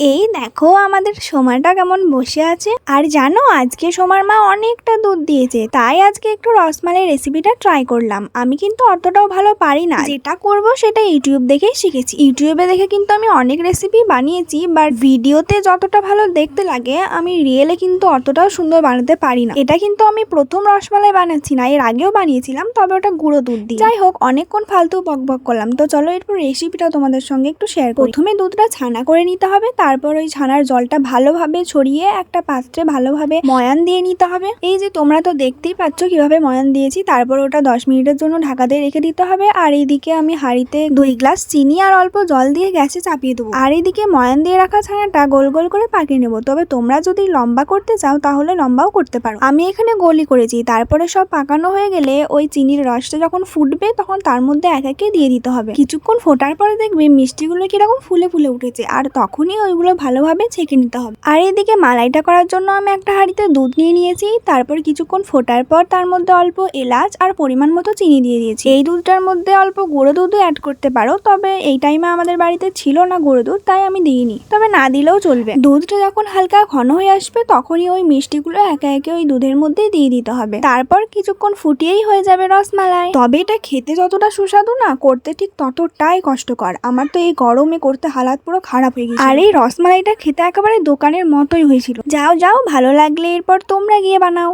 এই দেখো আমাদের সোমাটা কেমন বসে আছে। আর জানো, আজকে সোমার মা অনেকটা দুধ দিয়েছে, তাই আজকে একটু রসমালাই রেসিপিটা ট্রাই করলাম। আমি কিন্তু অতটাও ভালো পারি না। যেটা করব সেটা ইউটিউব দেখেই শিখেছি। ইউটিউবে দেখে কিন্তু আমি অনেক রেসিপি বানিয়েছি বাট ভিডিওতে যতটা ভালো দেখতে লাগে, আমি রিয়েলে কিন্তু অতটাও সুন্দর বানাতে পারি না। এটা কিন্তু আমি প্রথম রসমালাই বানাচ্ছি না, এর আগেও বানিয়েছিলাম, তবে ওটা গুঁড়ো দুধ দিয়ে। যাই হোক, অনেকক্ষণ ফালতু বক বক করলাম। তো চলো, এরপর রেসিপিটা তোমাদের সঙ্গে একটু শেয়ার প্রথমে দুধটা ছানা করে নিতে হবে তারপর ওই ছানার জলটা ভালোভাবে ছড়িয়ে একটা পাত্রে ভালোভাবে ময়ান দিয়ে নিতে হবে। এই যে তোমরা তো দেখতেই পাচ্ছ কীভাবে ময়ান দিয়েছি, তারপর ওটা দশ মিনিটের জন্য ঢাকা দিয়ে রেখে দিতে হবে। আর এইদিকে আমি হাঁড়িতে দুই গ্লাস চিনি আর অল্প জল দিয়ে গ্যাসে চাপিয়ে দেবো। আর এইদিকে ময়ান দিয়ে রাখা ছানাটা গোল গোল করে পাকিয়ে নেব। তবে তোমরা যদি লম্বা করতে চাও, তাহলে লম্বাও করতে পারো। আমি এখানে গোলি করেছি। তারপরে সব পাকানো হয়ে গেলে ওই চিনির রসটা যখন ফুটবে, তখন তার মধ্যে এক একে দিয়ে দিতে হবে। কিছুক্ষণ ফোটার পরে দেখবে মিষ্টিগুলো কীরকম ফুলে ফুলে উঠেছে। আর তখনই ওইগুলো ভালোভাবে ছেঁকে নিতে হবে। আর এদিকে মালাইটা করার জন্য আমি একটা হাঁড়িতে দুধ নিয়ে নিয়েছি, তারপর কিছুক্ষণ ফোটার পর তার মধ্যে অল্প এলাচ আর পরিমাণ মতো চিনি দিয়ে দিয়েছি। এই দুধটার মধ্যে অল্প গুঁড়ো দুধও অ্যাড করতে পারো, তবে এই টাইমে আমাদের বাড়িতে ছিল না গুঁড়ো দুধ, তাই আমি দিইনি। তবে না দিলেও চলবে। দুধটা যখন হালকা ঘন হয়ে আসবে, তখনই ওই মিষ্টিগুলো একে একে ওই দুধের মধ্যে দিয়ে দিতে হবে। তারপর কিছুক্ষণ ফুটিয়েই হয়ে যাবে রসমালাই। তবে এটা খেতে যতটা সুস্বাদু না, করতে ঠিক ততটাই কষ্টকর। আমার তো এই গরমে করতে হালাত পুরো খারাপ হয়ে গেছে আর এই রসমালাইটা খেতে একেবারে দোকানের মতোই হয়েছিল। যাও যাও ভালো লাগলে এরপর তোমরা গিয়ে বানাও।